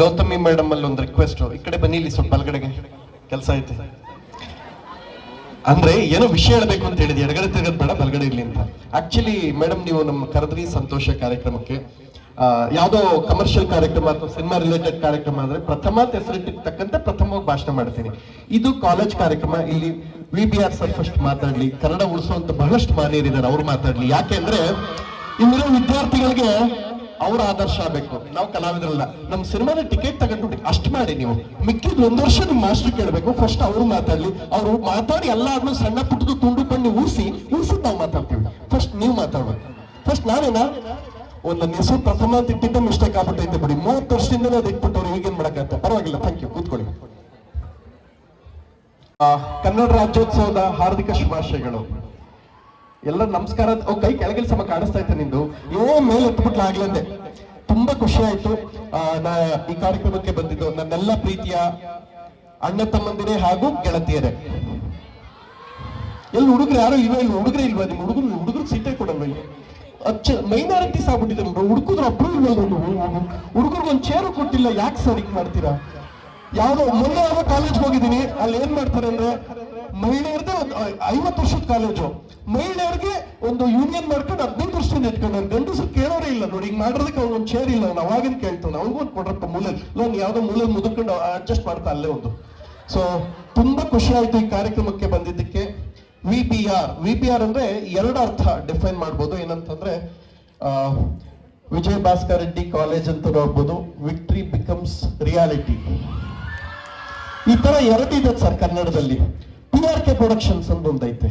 Gautami madam ಅಲ್ಲಿ ಒಂದು request ಈ ಕಡೆ ಬನ್ನಿ ಇಲ್ಲಿ ಸ್ವಲ್ಪ ಬಲಗಡೆಗೆ ಕೆಲಸ ಐತೆ. ಅಂದ್ರೆ ಏನೋ ವಿಷಯ ಹೇಳಬೇಕು ಅಂತ ಹೇಳಿದ್ವಿ ಎಡಗಡೆ ತಿರ್ಗದ್ ಬೇಡ, ಬಲಗಡೆ ಇರ್ಲಿ ಅಂತ. ಆಕ್ಚುಲಿ ಮೇಡಮ್ ನೀವು ನಮ್ಮ ಕರೆದ್ರಿ ಸಂತೋಷ ಕಾರ್ಯಕ್ರಮಕ್ಕೆ. ಯಾವ್ದೋ ಕಮರ್ಷಿಯಲ್ ಕಾರ್ಯಕ್ರಮ ಅಥವಾ ಸಿನಿಮಾ ರಿಲೇಟೆಡ್ ಕಾರ್ಯಕ್ರಮ ಅಂದ್ರೆ ಪ್ರಥಮ ಹೆಸರಿಟ್ಟಕ್ಕಂತೆ ಪ್ರಥಮವಾಗಿ ಭಾಷಣ ಮಾಡ್ತೀನಿ. ಇದು ಕಾಲೇಜ್ ಕಾರ್ಯಕ್ರಮ. ಇಲ್ಲಿ V B R sir first ಮಾತಾಡ್ಲಿ, ಕನ್ನಡ ಉಳಿಸುವಂತ ಬಹಳಷ್ಟು ಮಾನ್ಯರಿದ್ದಾರೆ, ಅವ್ರು ಮಾತಾಡ್ಲಿ. ಯಾಕೆ ಅಂದ್ರೆ, ಇಲ್ಲಿರೋ ವಿದ್ಯಾರ್ಥಿಗಳಿಗೆ ಅವ್ರ ಆದರ್ಶ ಆಗ್ಬೇಕು. ನಾವು ಕಲಾವಿದರಲ್ಲ. ನಮ್ಮ ಸಿನಿಮಾದ ಟಿಕೆಟ್ ತಗೊಂಡು ಅಷ್ಟು ಮಾಡಿ ನೀವು. ಮಿಕ್ಕಿದ ಒಂದ್ ವರ್ಷ ನಿಮ್ ಮಾಸ್ಟರ್ ಕೇಳಬೇಕು. ಫಸ್ಟ್ ಅವ್ರು ಮಾತಾಡ್ಲಿ. ಅವ್ರು ಮಾತಾಡಿ ಎಲ್ಲ ಸಣ್ಣ ಪುಟ್ಟದು ತುಂಡು ಪಣ್ಣಿ ಊಸಿ ಊಸಿ ನಾವು ಮಾತಾಡ್ತೀವಿ. ಫಸ್ಟ್ ನೀವು ಮಾತಾಡ್ಬೇಕು. ಫಸ್ಟ್ ನಾವೇನಾ ಒಂದ್ ಹೆಸರು ಪ್ರಥಮ ತಿಟ್ಟಿದ್ದ ಮಿಸ್ಟೇಕ್ ಆಗ್ಬಿಟ್ಟೈತೆ ಬಿಡಿ. ಮೂವತ್ತು ವರ್ಷದಿಂದ ಅದು ಇಟ್ಬಿಟ್ಟವ್ರು. ಈಗೇನ್ ಮಾಡಕ್ಕಾಗತ್ತೆ? ಪರವಾಗಿಲ್ಲ. ಥ್ಯಾಂಕ್ ಯು ಕೂತ್ಕೊಳ್ಳಿ. ಕನ್ನಡ ರಾಜ್ಯೋತ್ಸವದ ಹಾರ್ದಿಕ ಶುಭಾಶಯಗಳು. ಎಲ್ಲ ನಮಸ್ಕಾರ ಓ, ಕೈ ಕೆಳಗಿಲ್ ಸಮ ಕಾಣಿಸ್ತಾ ಇತ್ತು ನಿಂದು. ಏ, ಮೇಲೆ ಎತ್ಬಿಟ್ಲ ಆಗ್ಲಂದೆ ತುಂಬಾ ಖುಷಿ ಆಯ್ತು. ನಾ ಈ ಕಾರ್ಯಕ್ರಮಕ್ಕೆ ಬಂದಿದ್ದು ನನ್ನೆಲ್ಲ ಪ್ರೀತಿಯ ಅಣ್ಣ ತಮ್ಮಂದಿರೇ ಹಾಗೂ ಗೆಳತಿಯರೇ. ಎಲ್ಲಿ ಹುಡುಗರು ಯಾರು ಇಲ್ವ ಇಲ್ಲಿ ಹುಡುಗರೇ ಇಲ್ವಾ ನಿಮ್ ಹುಡುಗರು ಹುಡುಗರು ಸೀಟೇ ಕೊಡಲ್ವ ಇಲ್ಲಿ? ಅಚ್ಚ ಮೈನಾರಿಟೀಸ್ ನೋಡ್ರಿ ಹುಡುಕುದ್ರು ಒಬ್ರು ಇಲ್ವಲ್ಲ ಹುಡುಗರಿಗೆ ಒಂದು ಚೇರು ಕೊಟ್ಟಿಲ್ಲ, ಯಾಕೆ ಸರ್ ಮಾಡ್ತೀರಾ? ಯಾವ್ದೋ ಮೊನ್ನೆ ಯಾವ ಕಾಲೇಜ್ ಹೋಗಿದ್ದೀನಿ. ಅಲ್ಲಿ ಏನ್ ಮಾಡ್ತಾರೆ ಅಂದ್ರೆ ಮಹಿಳೆಯರದೇ ಒಂದು ಐವತ್ತು ವರ್ಷದ ಕಾಲೇಜು. ಮಹಿಳೆಯರಿಗೆ ಒಂದು ಯೂನಿಯನ್ ಮಾಡ್ಕೊಂಡು ಹದಿನೈದು ವರ್ಷದಿಂದ ಇಟ್ಕೊಂಡ್ರೆ ಗಂಡಸರು ಕೇಳೋರೇ ಇಲ್ಲ ನೋಡಿ, ಹಿಂಗ್ ಮಾಡಿರೋದಕ್ಕೆ ಒಂದು ಚೇರ್ ಇಲ್ಲ ಅವ್ನು ಅವಾಗಿನ ಕೇಳ್ತಾನೆ ಅವ್ನಿಗೂ ಒಂದು ಕೊಡ್ರಪ್ಪ ಮೂಲೆ. ಲೋನ್ ಯಾವ್ದೋ ಮೂಲೆ ಮುದುಕೊಂಡು ಅಡ್ಜಸ್ಟ್ ಮಾಡ್ತಾ ಅಲ್ಲೇ ಒಂದು. ಸೊ ತುಂಬಾ ಖುಷಿ ಆಯ್ತು ಈ ಕಾರ್ಯಕ್ರಮಕ್ಕೆ ಬಂದಿದ್ದಕ್ಕೆ. V P R V P R ಅಂದ್ರೆ ಎರಡು ಅರ್ಥ ಡಿಫೈನ್ ಮಾಡ್ಬೋದು. ಏನಂತಂದ್ರೆ ವಿಜಯ್ ಭಾಸ್ಕರ್ ರೆಡ್ಡಿ ಕಾಲೇಜ್ ಅಂತ ನೋಡ್ಬೋದು. ವಿಕ್ಟ್ರಿ ಬಿಕಮ್ಸ್ ರಿಯಾಲಿಟಿ ಈ ತರ ಎರಡಿದೆ ಸರ್ ಕನ್ನಡದಲ್ಲಿ. ಪಿ ಆರ್ ಕೆ ಪ್ರೊಡಕ್ಷನ್ಸ್ ಅಂತ ಒಂದೈತೆ.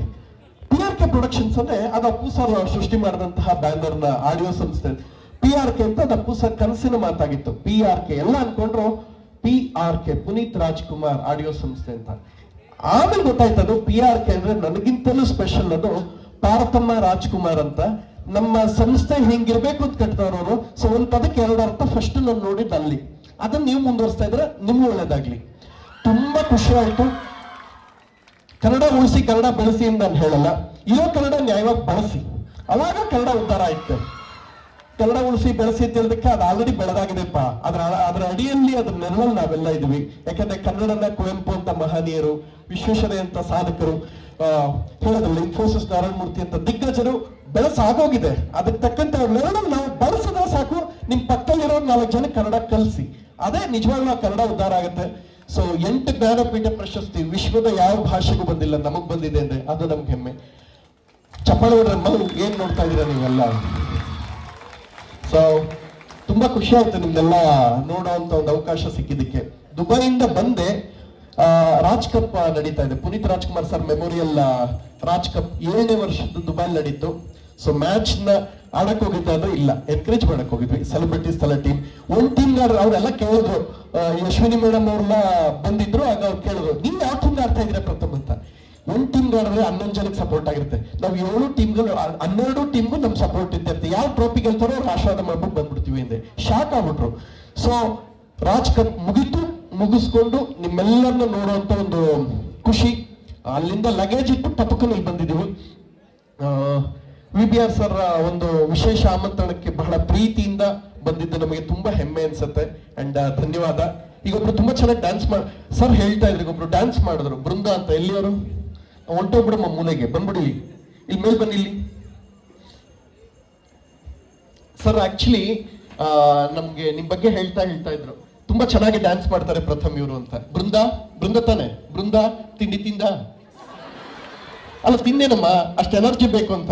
ಪಿ ಆರ್ ಕೆ ಪ್ರೊಡಕ್ಷನ್ಸ್ ಅಂದ್ರೆ ಅದು ಅಪ್ಪು ಸೃಷ್ಟಿ ಮಾಡಿದಂತಹ ಬ್ಯಾನರ್ನ ಆಡಿಯೋ ಸಂಸ್ಥೆ. ಪಿ ಆರ್ ಕೆ ಅಂತ ಅದು ಸರ್ ಕನಸಿನ ಮಾತಾಗಿತ್ತು. ಪಿ ಆರ್ ಕೆ ಎಲ್ಲ ಅನ್ಕೊಂಡ್ರು P R K Puneeth Rajkumar audio ಸಂಸ್ಥೆ ಅಂತ. ಆಮೇಲೆ ಗೊತ್ತಾಯ್ತು ಅದು ಪಿ ಆರ್ ಕೆ ಅಂದ್ರೆ ನನಗಿಂತಲೂ ಸ್ಪೆಷಲ್ ಅದು ಪಾರ್ಥಮ್ಮ ರಾಜ್ಕುಮಾರ್ ಅಂತ. ನಮ್ಮ ಸಂಸ್ಥೆ ಹೆಂಗಿರ್ಬೇಕು ಅಂತ ಕಟ್ಟಿದವರು ಸೊ ಒಂದ್ ಪದಕ್ಕೆ ಎರಡು ಅರ್ಥ ಫಸ್ಟ್ ನಾನು ನೋಡಿದ್ದು ಅಲ್ಲಿ. ಅದನ್ನ ನೀವು ಮುಂದುವರಿಸ್ತಾ ಇದ್ರೆ ನಿಮ್ಗೂ ಒಳ್ಳೇದಾಗ್ಲಿ. ತುಂಬಾ ಖುಷಿ ಆಯ್ತು. ಕನ್ನಡ ಉಳಿಸಿ, ಕನ್ನಡ ಬೆಳೆಸಿ ಅಂತ ನಾನು ಹೇಳಲ್ಲ. ಇರೋ ಕನ್ನಡ ನ್ಯಾಯವಾಗಿ ಬಳಸಿ. ಅವಾಗ ಕನ್ನಡ ಉದ್ಧಾರ ಆಯ್ತು. ಕನ್ನಡ ಉಳಿಸಿ, ಬೆಳೆಸಿ ಅಂತ ಹೇಳೋದಕ್ಕೆ ಅದು ಆಲ್ರೆಡಿ ಬೆಳೆದಾಗಿದೆಪ್ಪ. ಅದ್ರ, ಅದರ ಅಡಿಯಲ್ಲಿ ಅದ್ರ ನೆರಳಲ್ಲಿ ನಾವೆಲ್ಲ ಇದೀವಿ ಯಾಕಂದ್ರೆ ಕನ್ನಡನ ಕುವೆಂಪು ಅಂತ ಮಹನೀಯರು, ವಿಶ್ವೇಶ್ವರಯ್ಯ ಅಂತ ಸಾಧಕರು ಹೇಳೋದಿಲ್ಲ ಇನ್ಫೋಸಿಸ್ ನಾರಾಯಣ ಮೂರ್ತಿ ಅಂತ ದಿಗ್ಗಜರು ಬೆಳೆಸಾಗೋಗಿದೆ. ಅದಕ್ಕೆ ತಕ್ಕಂತೆ ಅವ್ರ ನಾವು ಬಳಸಿದ್ರೆ ಸಾಕು. ನಿಮ್ ಪಕ್ಕದಲ್ಲಿರೋ ನಾಲ್ಕು ಜನ ಕನ್ನಡ ಕಲಿಸಿ. ಅದೇ ನಿಜವಾಗ್ಲೂ ಕನ್ನಡ ಉದ್ಧಾರ ಆಗುತ್ತೆ. ಸೊ ಎಂಟು ಜ್ಞಾನಪೀಠ ಪ್ರಶಸ್ತಿ ವಿಶ್ವದ ಯಾವ ಭಾಷೆಗೂ ಬಂದಿಲ್ಲ, ನಮಗ್ ಬಂದಿದೆ ಅಂದ್ರೆ ಅದು ನಮ್ಗೆ ಹೆಮ್ಮೆ. ಚಪ್ಪಾಳೆ ಮಗು ಏನ್ ನೋಡ್ತಾ ಇದೀರ ನೀವೆಲ್ಲ? ಸೊ ತುಂಬಾ ಖುಷಿ ಆಯ್ತು ನಿಮ್ದೆಲ್ಲ ಅಂತ ಒಂದು ಅವಕಾಶ ಸಿಕ್ಕಿದ್ದಕ್ಕೆ. ದುಬೈಯಿಂದ ಬಂದೆ ರಾಜ್ ಕಪ್ ನಡೀತಾ ಇದೆ. Puneeth Rajkumar sir memorial Raj cup ಏಳನೇ ವರ್ಷದ ದುಬೈ ನಡೀತು. ಸೊ ಮ್ಯಾಚ್ನ ಆಡಕ್ ಹೋಗಿದ್ದ ಅಂದ್ರೆ ಇಲ್ಲ ಎನ್ಕರೇಜ್ ಮಾಡಕ್ ಹೋಗಿದ್ವಿ. ಸೆಲೆಬ್ರಿಟೀಸ್ ಎಲ್ಲ ಟೀಮ್ ಒಂದ್ ಟೀಮ್ ಅವರೆಲ್ಲ ಕೇಳಿದ್ರು ಯಶ್ವಿನಿ ಮೇಡಮ್ ಅವ್ರನ್ನ ಬಂದಿದ್ರು, ಆಗ ಅವ್ರು ಕೇಳಿದ್ರು, ನೀವು ಯಾವ ಟೀಮ್ ಆಡ್ತಾ ಇದೀರಾ ಪ್ರಥಮ ಅಂತ? ಒಂದ್ ಟೀಮ್ ಆಡಿದ್ರೆ ಹನ್ನೊಂದು ಜನಕ್ಕೆ ಸಪೋರ್ಟ್ ಆಗಿರುತ್ತೆ. ನಾವು ಏಳು ಟೀಮ್ಗಳು ಹನ್ನೆರಡು ಟೀಮ್ಗೂ ನಮ್ ಸಪೋರ್ಟ್ ಇದ್ದಿರುತ್ತೆ ಯಾವ ಟ್ರೋಫಿ ಗೆಲ್ತಾರೋ ಅವ್ರು ಆಶೀರ್ವಾದ ಮಾಡ್ಬಿಟ್ಟು ಬಂದ್ಬಿಡ್ತೀವಿ ಅಂದ್ರೆ ಶಾಕ್ ಆಗ್ಬಿಟ್ರು. ಸೊ ರಾಜ್ ಕಪ್ ಮುಗೀತು, ಮುಗಿಸ್ಕೊಂಡು ನಿಮ್ಮೆಲ್ಲರನ್ನ ನೋಡುವಂತ ಒಂದು ಖುಷಿ. ಅಲ್ಲಿಂದ ಲಗೇಜ್ ಇಟ್ಟು ಟಪಕನ್ ಇಲ್ಲಿ ಬಂದಿದ್ದೀವಿ ವಿ ಬಿ ಆರ್ ಸರ್ ಒಂದು ವಿಶೇಷ ಆಮಂತ್ರಣಕ್ಕೆ ಬಹಳ ಪ್ರೀತಿಯಿಂದ ಬಂದಿದ್ದು ನಮಗೆ ತುಂಬಾ ಹೆಮ್ಮೆ ಅನ್ಸುತ್ತೆ. ಅಂಡ್ ಧನ್ಯವಾದ. ಈಗ ಒಬ್ರು ತುಂಬಾ ಚೆನ್ನಾಗಿ ಡ್ಯಾನ್ಸ್ ಮಾಡ್, ಸರ್ ಹೇಳ್ತಾ ಇದ್ರು ಒಬ್ರು ಡ್ಯಾನ್ಸ್ ಮಾಡಿದ್ರು, ಬೃಂದ ಅಂತ ಎಲ್ಲಿಯವರು? ಹೊಂಟೋಗ್ಬಿಡಮ್ಮ ಮೂಲೆಗೆ, ಬಂದ್ಬಿಡಿ ಇಲ್ಲಿ. ಮೇಲ್ ಬನ್ನಿ ಇಲ್ಲಿ. ಸರ್ ಆಕ್ಚುಲಿ ನಮ್ಗೆ ನಿಮ್ ಬಗ್ಗೆ ಹೇಳ್ತಾ ಹೇಳ್ತಾ ಇದ್ರು. ತುಂಬಾ ಚೆನ್ನಾಗಿ ಡ್ಯಾನ್ಸ್ ಮಾಡ್ತಾರೆ ಪ್ರಥಮ್ ಇವರು ಅಂತ. ಬೃಂದ? ಬೃಂದ ತಾನೆ? ಬೃಂದ? ತಿಂಡಿ ತಿಂದ? ಅಲ್ಲ ತಿಂದೇನಮ್ಮ ಅಷ್ಟು ಎನರ್ಜಿ ಬೇಕು ಅಂತ.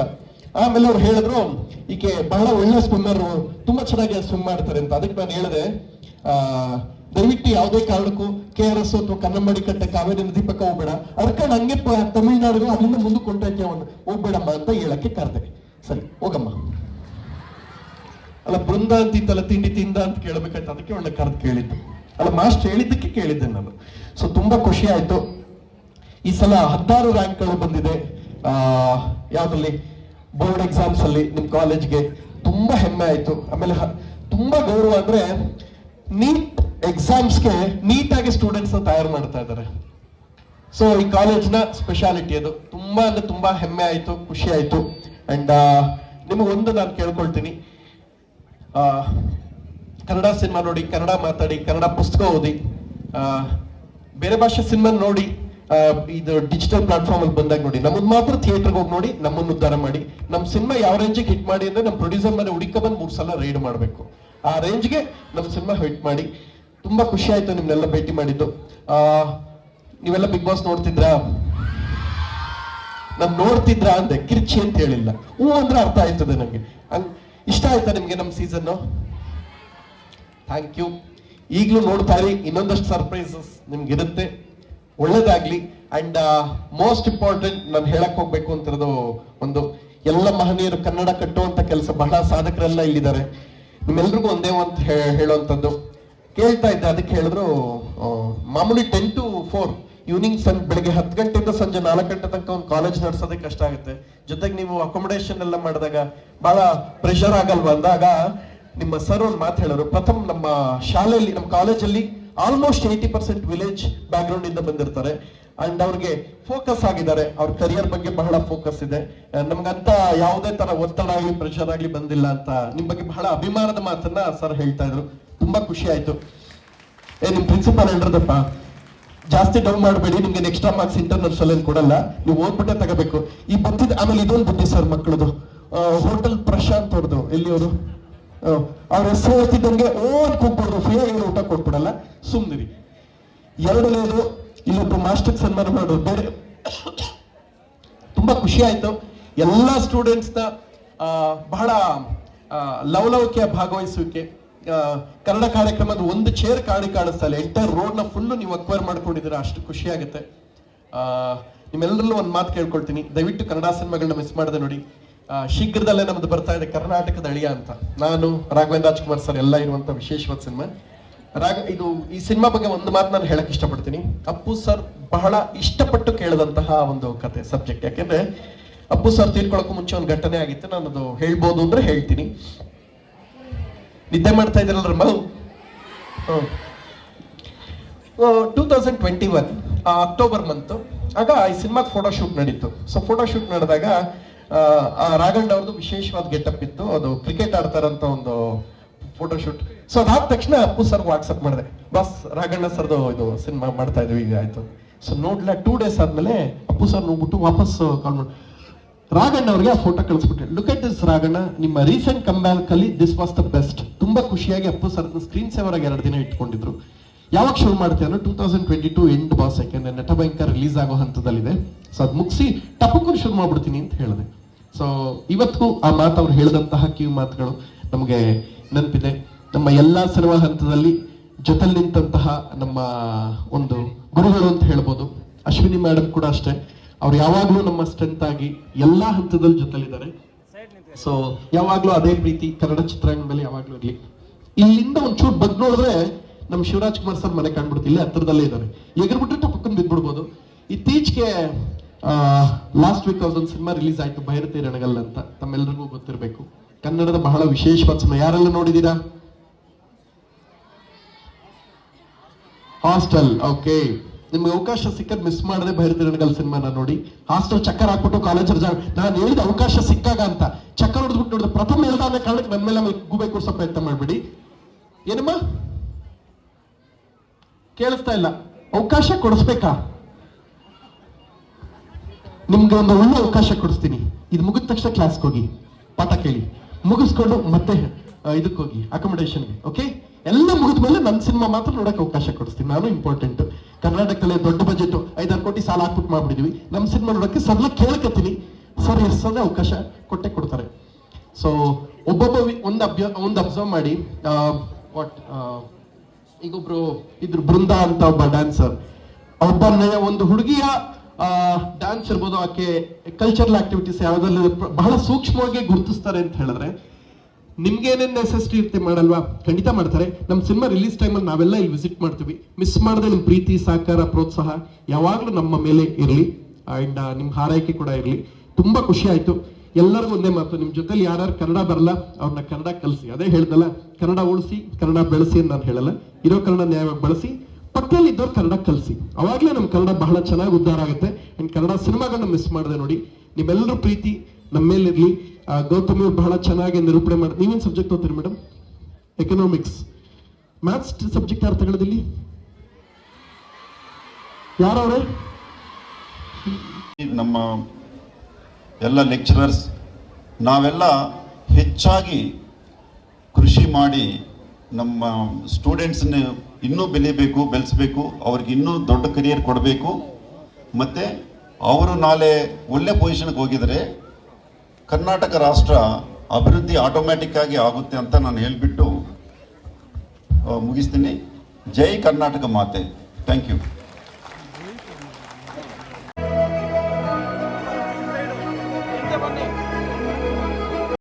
ಆಮೇಲೆ ಅವ್ರು ಹೇಳಿದ್ರು ಈಕೆ ಬಹಳ ಒಳ್ಳೆ ಸ್ವಿಮ್ಮರ್ ತುಂಬಾ ಚೆನ್ನಾಗಿ ಸ್ವಿಮ್ ಮಾಡ್ತಾರೆ ಅಂತ. ಅದಕ್ಕೆ ನಾನು ಹೇಳಿದೆ ಆ, ದಯವಿಟ್ಟು ಯಾವುದೇ ಕಾರಣಕ್ಕೂ ಕೆ ಆರ್ ಎಸ್ ಅಥವಾ ಕನ್ನಂಬಾಡಿ ಕಟ್ಟೆ ಕಾವೇರಿ ನದಿ ಪಕ್ಕ ಹೋಗ್ಬೇಡ. ಅರ್ಕಂಡ್ ಹಂಗೆ ತಮಿಳ್ನಾಡಿಗೂ ಅಲ್ಲಿಂದ ಮುಂದೆ ಅವನು. ಹೋಗ್ಬೇಡಮ್ಮ ಅಂತ ಹೇಳಕ್ಕೆ ಕರೆದೆ ಸರಿ ಹೋಗಮ್ಮ. ಅಲ್ಲ ಬೃಂದ ಅಂತಿತ್ತಲ್ಲ ತಿಂಡಿ ತಿಂದ ಅಂತ ಕೇಳಬೇಕಾಯ್ತು. ಅದಕ್ಕೆ ಒಳ್ಳೆ ಕರೆದು ಕೇಳಿದ್ದು. ಅಲ್ಲ ಮಾಸ್ಟರ್ ಹೇಳಿದ್ದಕ್ಕೆ ಕೇಳಿದ್ದೆ ನಾನು. ಸೊ ತುಂಬಾ ಖುಷಿ ಆಯ್ತು. ಈ ಸಲ ಹತ್ತಾರು ರ್ಯಾಂಕ್ಗಳು ಬಂದಿದೆ. ಆ ಯಾವ್ದ್ರಲ್ಲಿ? ಬೋರ್ಡ್ ಎಕ್ಸಾಮ್ಸ್ ಅಲ್ಲಿ ನಿಮ್ ಕಾಲೇಜ್ಗೆ ತುಂಬಾ ಹೆಮ್ಮೆ ಆಯ್ತು. ಆಮೇಲೆ ತುಂಬಾ ಗೌರವ ಅಂದ್ರೆ ನೀಟ್ ಎಕ್ಸಾಮ್ಸ್ಗೆ ನೀಟಾಗಿ ಸ್ಟೂಡೆಂಟ್ಸ್ ತಯಾರು ಮಾಡ್ತಾ ಇದ್ದಾರೆ. ಸೊ ಈ ಕಾಲೇಜ್ನ ಸ್ಪೆಷಾಲಿಟಿ ಅದು. ತುಂಬಾ ಅಂದ್ರೆ ತುಂಬಾ ಹೆಮ್ಮೆ ಆಯ್ತು, ಖುಷಿ ಆಯ್ತು. ಅಂಡ್ ನಿಮಗೆ ಒಂದು ನಾನು ಕೇಳ್ಕೊಳ್ತೀನಿ. ಕನ್ನಡ ಸಿನಿಮಾ ನೋಡಿ, ಕನ್ನಡ ಮಾತಾಡಿ, ಕನ್ನಡ ಪುಸ್ತಕ ಓದಿ ಬೇರೆ ಭಾಷೆ ಸಿನಿಮಾ ನೋಡಿ ಇದು ಡಿಜಿಟಲ್ ಪ್ಲಾಟ್ಫಾರ್ಮ್ ಅಲ್ಲಿ ಬಂದಾಗ ನೋಡಿ ನಮ್ಮನ್ನ ಮಾತ್ರ ಥಿಯೇಟರ್ಗೆ ಹೋಗಿ ನೋಡಿ, ನಮ್ಮನ್ನು ಉದ್ಧಾರ ಮಾಡಿ. ನಮ್ಮ ಸಿನಿಮಾ ಯಾವ ರೇಂಜಿಗೆ ಹಿಟ್ ಮಾಡಿ ಅಂದ್ರೆ ನಮ್ಮ ಪ್ರೊಡ್ಯೂಸರ್ ಮನೆ ಹುಡುಕ ಬಂದು ಮೂರ್ ಸಲ ರೈಡ್ ಮಾಡಬೇಕು. ಆ ರೇಂಜ್ಗೆ ನಮ್ಮ ಸಿನಿಮಾ ಹಿಟ್ ಮಾಡಿ. ತುಂಬಾ ಖುಷಿ ಆಯ್ತು ನಿಮ್ನೆಲ್ಲ ಭೇಟಿ ಮಾಡಿದ್ದು. ನೀವೆಲ್ಲ ಬಿಗ್ ಬಾಸ್ ನೋಡ್ತಿದ್ರಾ? ನಮ್ ನೋಡ್ತಿದ್ರಾ ಅಂದೆ, ಕಿರ್ಚಿ ಅಂತ ಹೇಳಿಲ್ಲ. ಹೂ ಅಂದ್ರೆ ಅರ್ಥ ಆಯ್ತದೆ ನಂಗೆ. ಹಂಗ್, ಇಷ್ಟ ಆಯ್ತಾ ನಿಮ್ಗೆ ನಮ್ಮ ಸೀಸನ್ ಥ್ಯಾಂಕ್ ಯು ಈಗಲೂ ನೋಡ್ತಾ ಇರಿ, ಇನ್ನೊಂದಷ್ಟು ಸರ್ಪ್ರೈಸಸ್ ನಿಮ್ಗೆ ಇರುತ್ತೆ ಒಳ್ಳೇದಾಗ್ಲಿ. ಅಂಡ್ ಮೋಸ್ಟ್ ಇಂಪಾರ್ಟೆಂಟ್ ನಾನು ಹೇಳಕ್ ಹೋಗ್ಬೇಕು ಅಂತಿರೋದು ಒಂದು ಎಲ್ಲ ಮಹನೀಯರು ಕನ್ನಡ ಕಟ್ಟುವಂತ ಕೆಲಸ ಬಹಳ ಸಾಧಕರೆಲ್ಲ ಇಲ್ಲಿದ್ದಾರೆ. ನಿಮ್ಮೆಲ್ರಿಗೂ ಒಂದೇ ಒಂದು ಹೇಳುವಂಥದ್ದು ಕೇಳ್ತಾ ಇದ್ದೆ, ಅದಕ್ಕೆ ಹೇಳಿದ್ರು ಮಾಮೂಲಿ ಟೆನ್ ಟು ಫೋರ್ ಈವ್ನಿಂಗ್ ಸನ್ ಬೆಳಿಗ್ಗೆ ಹತ್ತು ಗಂಟೆಯಿಂದ ಸಂಜೆ ನಾಲ್ಕು ಗಂಟೆ ತನಕ ಒಂದು ಕಾಲೇಜ್ ನಡೆಸೋದೇ ಕಷ್ಟ ಆಗುತ್ತೆ. ಜೊತೆಗೆ ನೀವು ಅಕೊಮಡೇಷನ್ ಎಲ್ಲ ಮಾಡಿದಾಗ ಬಹಳ ಪ್ರೆಷರ್ ಆಗಲ್ವಾ ಅಂದಾಗ, ನಿಮ್ಮ ಸರ್ ಒಂದು ಮಾತು ಹೇಳೋರು ಪ್ರಥಮ ನಮ್ಮ ಶಾಲೆಯಲ್ಲಿ, ನಮ್ಮ ಕಾಲೇಜಲ್ಲಿ almost eighty percent village background ಇಂದ ಬಂದಿರ್ತಾರೆ. ಅಂಡ್ ಅವ್ರಿಗೆ ಫೋಕಸ್ ಆಗಿದ್ದಾರೆ. ಅವ್ರ ಕರಿಯರ್ ಬಗ್ಗೆ ಬಹಳ ಫೋಕಸ್ ಇದೆ. ನಮ್ಗಂತ ಯಾವುದೇ ತರ ಒತ್ತಡ ಆಗಲಿ ಪ್ರೆಷರ್ ಆಗಲಿ ಬಂದಿಲ್ಲ ಅಂತ ನಿಮ್ ಬಗ್ಗೆ ಬಹಳ ಅಭಿಮಾನದ ಮಾತನ್ನ ಸರ್ ಹೇಳ್ತಾ ಇದ್ರು. ತುಂಬಾ ಖುಷಿ ಆಯ್ತು. ಏ, ನಿಮ್ ಪ್ರಿನ್ಸಿಪಾಲ್ ಹೇಳ್ರದಪ್ಪ, ಜಾಸ್ತಿ ಡೌನ್ ಮಾಡಬೇಡಿ, ನಿಮ್ಗೆ ಎಕ್ಸ್ಟ್ರಾ ಮಾರ್ಕ್ಸ್ ಇಂಟರ್ನಲ್ಸ್ ಅಲ್ಲಿ ಕೊಡಲ್ಲ. ನೀವು ಓದ್ಬಿಟ್ಟೆ ತಗೋಬೇಕು. ಈ ಬುದ್ಧಿ ಆಮೇಲೆ ಇದೊಂದು ಬುದ್ಧಿ ಸರ್ ಮಕ್ಕಳದು ಹೋಟೆಲ್ ಪ್ರಶಾಂತ್ ಅವ್ರದ್ದು ಎಲ್ಲಿ ಅವರು ಅವ್ರ ಹೆಸರು ಹೇಳ್ತಿದ್ದಂಗೆ ಓದ್ ಫ್ರೀ ಫ್ರೀಯಾಗಿ ಊಟ ಕೊಟ್ಬಿಡಲ್ಲ. ಸುಮ್ನಿರಿ. ಎರಡನೇದು ಇಲ್ಲೊಬ್ಬ ಮಾಸ್ಟರ್ ಸನ್ಮಾನ ಮಾಡೋದು ಬೇರೆ. ತುಂಬಾ ಖುಷಿ ಆಯ್ತು. ಎಲ್ಲ ಸ್ಟೂಡೆಂಟ್ಸ್ನ ಬಹಳ ಲವಲವಿಕೆಯ ಭಾಗವಹಿಸುವಿಕೆ. ಕನ್ನಡ ಕಾರ್ಯಕ್ರಮದ ಒಂದು ಚೇರ್ ಕಾಣಿ ಕಾಣಿಸ್ತಾ ಇಲ್ಲ. ಎಂಟೈರ್ನ ಫುಲ್ ನೀವು ಅಕ್ವೈರ್ ಮಾಡ್ಕೊಂಡಿದ್ದೀರಾ. ಅಷ್ಟು ಖುಷಿ ಆಗುತ್ತೆ. ಆ, ನಿಮ್ಮೆಲ್ಲರಲ್ಲೂ ಒಂದು ಮಾತು ಕೇಳ್ಕೊಳ್ತೀನಿ. ದಯವಿಟ್ಟು ಕನ್ನಡ ಸಿನಿಮಾಗಳನ್ನ ಮಿಸ್ ಮಾಡದೆ ನೋಡಿ. ಶೀಘ್ರದಲ್ಲೇ ನಮ್ದು ಬರ್ತಾ ಇದೆ ಕರ್ನಾಟಕದ ಅಳಿಯ ಅಂತ. ನಾನು ರಾಘವೇಂದ್ರ ರಾಜ್ಕುಮಾರ್ ಸರ್ ಎಲ್ಲ ಇರುವಂತ ವಿಶೇಷವಾದ ಸಿನಿಮಾ. ರಾಗ ಇದು ಈ ಸಿನಿಮಾ ಬಗ್ಗೆ ಒಂದು ಮಾತು ನಾನು ಹೇಳಕ್ ಇಷ್ಟಪಡ್ತೀನಿ. ಅಪ್ಪು ಸರ್ ಬಹಳ ಇಷ್ಟಪಟ್ಟು ಕೇಳಿದಂತಹ ಒಂದು ಕತೆ, ಸಬ್ಜೆಕ್ಟ್. ಯಾಕೆಂದ್ರೆ ಅಪ್ಪು ಸರ್ ತೀರ್ಕೊಳಕ್ಕೂ ಮುಂಚೆ ಒಂದು ಘಟನೆ ಆಗಿತ್ತು. ನಾನು ಅದು ಹೇಳ್ಬೋದು ಅಂದ್ರೆ ಹೇಳ್ತೀನಿ. ನಿದ್ದೆ ಮಾಡ್ತಾ ಇದ್ರಲ್ರ ಮಗು two thousand twenty one October month ಆಗ ಈ ಸಿನಿಮಾದ ಫೋಟೋ ಶೂಟ್ ನಡೀತು. ಸೊ ಫೋಟೋ ಶೂಟ್ ನಡೆದಾಗ ರಾಘಣ್ಣ ಅವ್ರದ್ದು ವಿಶೇಷವಾದ ಗೆಟಪ್ ಇತ್ತು. ಅದು ಕ್ರಿಕೆಟ್ ಆಡ್ತಾರಂತ ಒಂದು ಫೋಟೋಶೂಟ್ ಸೊ ಅದಾದ ತಕ್ಷಣ ಅಪ್ಪು ಸರ್ ವಾಟ್ಸಪ್ ಮಾಡಿದೆ. ಬಸ್ ರಾಘಣ್ಣ ಸರ್ದು ಇದು ಸಿನಿಮಾ ಮಾಡ್ತಾ ಇದ್ವಿ, ಈಗ ಆಯ್ತು. ಸೊ ನೋಡ್ಲಾ ಟೂ ಡೇಸ್ ಆದ್ಮೇಲೆ ಅಪ್ಪು ಸರ್ ನೋಡ್ಬಿಟ್ಟು ವಾಪಸ್ ಕಾಲ್ ಮಾಡಿ ರಾಘಣ್ಣ ಅವ್ರಿಗೆ ಆ ಫೋಟೋ ಕಳಿಸ್ಬಿಟ್ಟೆ ಲುಕ್ ಅಟ್ ದಿಸ್ ರಾಘಣ್ಣ ನಿಮ್ಮ ರೀಸೆಂಟ್ ಕಮ್ ಬ್ಯಾಕ್ ಅಲ್ಲಿ ದಿಸ್ ವಾಸ್ ದ ಬೆಸ್ಟ್ ತುಂಬಾ ಖುಷಿಯಾಗಿ ಅಪ್ಪು ಸರ್ ಸ್ಕ್ರೀನ್ ಸೇವರ್ ಆಗಿ ಎರಡು ದಿನ ಇಟ್ಕೊಂಡಿದ್ರು. ಯಾವಾಗ ಶುರು ಮಾಡ್ತೀವಿ ಅಂದ್ರೆ two thousand twenty two end boss ಯಾಕೆಂದ್ರೆ ನಟ ಭಯಂಕರ ರಿಲೀಸ್ ಆಗೋ ಹಂತದಲ್ಲಿದೆ. ಸೊ ಅದ್ ಮುಗಿಸಿ ಟಪಕ್ಕೂ ಶುರು ಮಾಡ್ಬಿಡ್ತೀನಿ ಅಂತ ಹೇಳಿದೆ. ಸೊ ಇವತ್ತು ಆ ಮಾತು ಅವ್ರು ಹೇಳಿದಂತಹ ಕಿವಿ ಮಾತುಗಳು ನಮಗೆ ನೆನಪಿದೆ. ನಮ್ಮ ಎಲ್ಲ ಸರ್ವ ಹಂತದಲ್ಲಿ ಜೊತೆಲಿ ನಿಂತಹ ನಮ್ಮ ಒಂದು ಗುರುಗಳು ಅಂತ ಹೇಳ್ಬೋದು. ಅಶ್ವಿನಿ ಮೇಡಮ್ ಕೂಡ ಅಷ್ಟೇ. ಅವ್ರು ಯಾವಾಗ್ಲೂ ನಮ್ಮ ಸ್ಟ್ರೆಂತ್ ಆಗಿ ಎಲ್ಲಾ ಹಂತದಲ್ಲಿ ಜೊತೆಲಿದ್ದಾರೆ ಸೊ ಯಾವಾಗ್ಲೂ ಅದೇ ಪ್ರೀತಿ ಕನ್ನಡ ಚಿತ್ರರಂಗ ಮೇಲೆ ಯಾವಾಗ್ಲೂ ಇರ್ಲಿ. ಇಲ್ಲಿಂದ ಒಂಚೂರು ಬಗ್ ನೋಡಿದ್ರೆ ನಮ್ ಶಿವರಾಜ್ ಕುಮಾರ್ ಸರ್ ಮನೆ ಕಾಣ್ಬಿಡ್ತು. ಇಲ್ಲೇ ಹತ್ರದಲ್ಲೇ ಇದ್ದಾರೆ. ಎಗರ್ಬಿಟ್ರೆ ಟಪಕ್ಕನ್ ಬಿದ್ಬಿಡ್ಬೋದು. ಇತ್ತೀಚೆಗೆ ಲಾಸ್ಟ್ ವೀಕ್ ಅವ್ರದೊಂದು ಸಿನಿಮಾ ರಿಲೀಸ್ ಆಯ್ತು, ಭೈರತಿ ರಣಗಲ್ ಅಂತ. ತಮ್ಮೆಲ್ಲರಿಗೂ ಗೊತ್ತಿರಬೇಕು. ಕನ್ನಡದ ಬಹಳ ವಿಶೇಷವಾದ ಸಿನಿಮಾ ಯಾರೆಲ್ಲ ನೋಡಿದೀರಾ ಹಾಸ್ಟೆಲ್ ಓಕೆ ನಿಮ್ಗೆ ಅವಕಾಶ ಸಿಕ್ಕದ್ ಮಿಸ್ ಮಾಡದೆ ಭೈರತಿ ರಣಗಲ್ ಸಿನಿಮಾನ ನೋಡಿ. ಹಾಸ್ಟೆಲ್ ಚಕ್ಕರ್ ಹಾಕ್ಬಿಟ್ಟು ಕಾಲೇಜ್ ರಜಾ ನಾನು ಹೇಳಿದ ಅವಕಾಶ ಸಿಕ್ಕಾಗ ಅಂತ. ಚಕ್ಕರ್ ಹೊಡೆದ್ಬಿಟ್ಟು ನೋಡಿದ್ರೆ ಪ್ರಥಮ ಹೇಳ್ದಾನೆ ಕಾರಣಕ್ಕೆ ನಮ್ಮ ಮೇಲೆ ಗುಬೆ ಕೂರ್ಸೋ ಪ್ರಯತ್ನ ಮಾಡ್ಬಿಡಿ. ಏನಮ್ಮ? ಕೇಳಿಸ್ತಾ ಇಲ್ಲ. ಅವಕಾಶ ಕೊಡಿಸ್ಬೇಕಾ? ನಿಮ್ಗೆ ಒಂದು ಒಳ್ಳೆ ಅವಕಾಶ ಕೊಡಿಸ್ತೀನಿ. ಇದು ಮುಗಿದ ತಕ್ಷಣ ಕ್ಲಾಸ್ಗೆ ಹೋಗಿ. ಪಾಠ ಕೇಳಿ. ಮುಗಿಸ್ಕೊಂಡು ಮತ್ತೆ ಇದಕ್ಕೆ ಹೋಗಿ. ಅಕೊಮಡೇಷನ್ಗೆ ಓಕೆ ಎಲ್ಲ ಮುಗಿದ ಮೇಲೆ ನನ್ನ ಸಿನಿಮಾ ಮಾತ್ರ ನೋಡಕ್ಕೆ ಅವಕಾಶ ಕೊಡಿಸ್ತೀನಿ. ನಾನು ಇಂಪಾರ್ಟೆಂಟ್ ಕರ್ನಾಟಕದಲ್ಲಿ ದೊಡ್ಡ ಬಜೆಟ್ ಐದಾರು ಕೋಟಿ ಸಾಲ ಹಾಕ್ಬಿಟ್ಟು ಮಾಡ್ಬಿಡಿದ್ವಿ ನಮ್ಮ ಸಿನಿಮಾ ನೋಡಕ್ಕೆ ಸರ್ಲ ಕೇಳಕತ್ತೀನಿ ಸರ್ ಅಂದ್ರೆ ಅವಕಾಶ ಕೊಟ್ಟೆ ಕೊಡ್ತಾರೆ. ಸೊ ಒಬ್ಬೊಬ್ಬ ಒಂದು ಅಬ್ಯ, ಒಂದು ಅಬ್ಸರ್ವ್ ಮಾಡಿ. ವಾಟ್ ಈಗೊಬ್ರು ಇದ್ರು ಬೃಂದ ಅಂತ ಒಬ್ಬ ಡ್ಯಾನ್ಸರ್ ಒಬ್ಬ ಒಂದು ಹುಡುಗಿಯ ಡ್ಯಾನ್ಸ್ ಇರ್ಬೋದು, ಆಕೆ ಕಲ್ಚರಲ್ ಆಕ್ಟಿವಿಟೀಸ್ ಯಾವ್ದ್ರಲ್ಲಿ ಬಹಳ ಸೂಕ್ಷ್ಮವಾಗಿ ಗುರುತಿಸ್ತಾರೆ ಅಂತ ಹೇಳಿದ್ರೆ, ನಿಮ್ಗೇನೇನ್ ನೆಸೆಸಿಟಿ ಇರುತ್ತೆ ಮಾಡಲ್ವಾ? ಖಂಡಿತ ಮಾಡ್ತಾರೆ. ನಮ್ಮ ಸಿನಿಮಾ ರಿಲೀಸ್ ಟೈಮಲ್ಲಿ ನಾವೆಲ್ಲ ಇಲ್ಲಿ ವಿಸಿಟ್ ಮಾಡ್ತೀವಿ. ಮಿಸ್ ಮಾಡದೆ ನಿಮ್ಮ ಪ್ರೀತಿ, ಸಹಕಾರ, ಪ್ರೋತ್ಸಾಹ ಯಾವಾಗಲೂ ನಮ್ಮ ಮೇಲೆ ಇರಲಿ. ಆ್ಯಂಡ್ ನಿಮ್ಮ ಹಾರೈಕೆ ಕೂಡ ಇರಲಿ. ತುಂಬಾ ಖುಷಿ ಆಯ್ತು. ಎಲ್ಲರಿಗೂ ಒಂದೇ ಮಾತು. ನಿಮ್ಮ ಜೊತೆಲಿ ಯಾರ್ಯಾರು ಕನ್ನಡ ಬರಲ್ಲ ಅವ್ರನ್ನ ಕನ್ನಡ ಕಲಿಸಿ. ಅದೇ ಹೇಳ್ದಲ್ಲ, ಕನ್ನಡ ಉಳಿಸಿ, ಕನ್ನಡ ಬೆಳೆಸಿ ಅಂತ ನಾನು ಹೇಳಲ್ಲ. ಇರೋ ಕನ್ನಡ ನ್ಯಾಯವಾಗಿ ಬಳಸಿ ಪಕ್ಕದಲ್ಲಿ ಇದ್ದವ್ರು ಕನ್ನಡ ಕಲಿಸಿ. ಅವಾಗಲೇ ನಮ್ಮ ಕನ್ನಡ ಬಹಳ ಚೆನ್ನಾಗಿ ಉದ್ಧಾರ ಆಗುತ್ತೆ. ಆ್ಯಂಡ್ ಕನ್ನಡ ಸಿನಿಮಾಗಳನ್ನ ಮಿಸ್ ಮಾಡಿದೆ ನೋಡಿ. ನಿಮ್ಮೆಲ್ಲರೂ ಪ್ರೀತಿ ನಮ್ಮ ಮೇಲಿರಲಿ ಗೌತಮಿ ಅವ್ರು ಬಹಳ ಚೆನ್ನಾಗಿ ನಿರೂಪಣೆ ಮಾಡಿ, ನೀವೇನು ಸಬ್ಜೆಕ್ಟ್ ಓದ್ತೀರಿ ಮೇಡಮ್ ಎಕನಾಮಿಕ್ಸ್ ಮ್ಯಾಥ್ಸ್ ಸಬ್ಜೆಕ್ಟ್ ಯಾರು ತಗೊಳ್ಳೋದಿಲ್ಲಿ ಯಾರವ್ರೆ? ನಮ್ಮ ಎಲ್ಲ ಲೆಕ್ಚರರ್ಸ್ ನಾವೆಲ್ಲ ಹೆಚ್ಚಾಗಿ ಕೃಷಿ ಮಾಡಿ ನಮ್ಮ ಸ್ಟೂಡೆಂಟ್ಸ್ನ ಇನ್ನೂ ಬೆಳೀಬೇಕು ಬೆಳೆಸಬೇಕು, ಅವ್ರಿಗೆ ಇನ್ನೂ ದೊಡ್ಡ ಕರಿಯರ್ ಕೊಡಬೇಕು. ಮತ್ತು ಅವರು ನಾಳೆ ಒಳ್ಳೆ ಪೊಸಿಷನ್ಗೆ ಹೋಗಿದರೆ ಕರ್ನಾಟಕ ರಾಷ್ಟ್ರ ಅಭಿವೃದ್ಧಿ ಆಟೋಮ್ಯಾಟಿಕ್ ಆಗಿ ಆಗುತ್ತೆ ಅಂತ ನಾನು ಹೇಳಿಬಿಟ್ಟು ಮುಗಿಸ್ತೀನಿ. ಜೈ ಕರ್ನಾಟಕ ಮಾತೆ. Thank you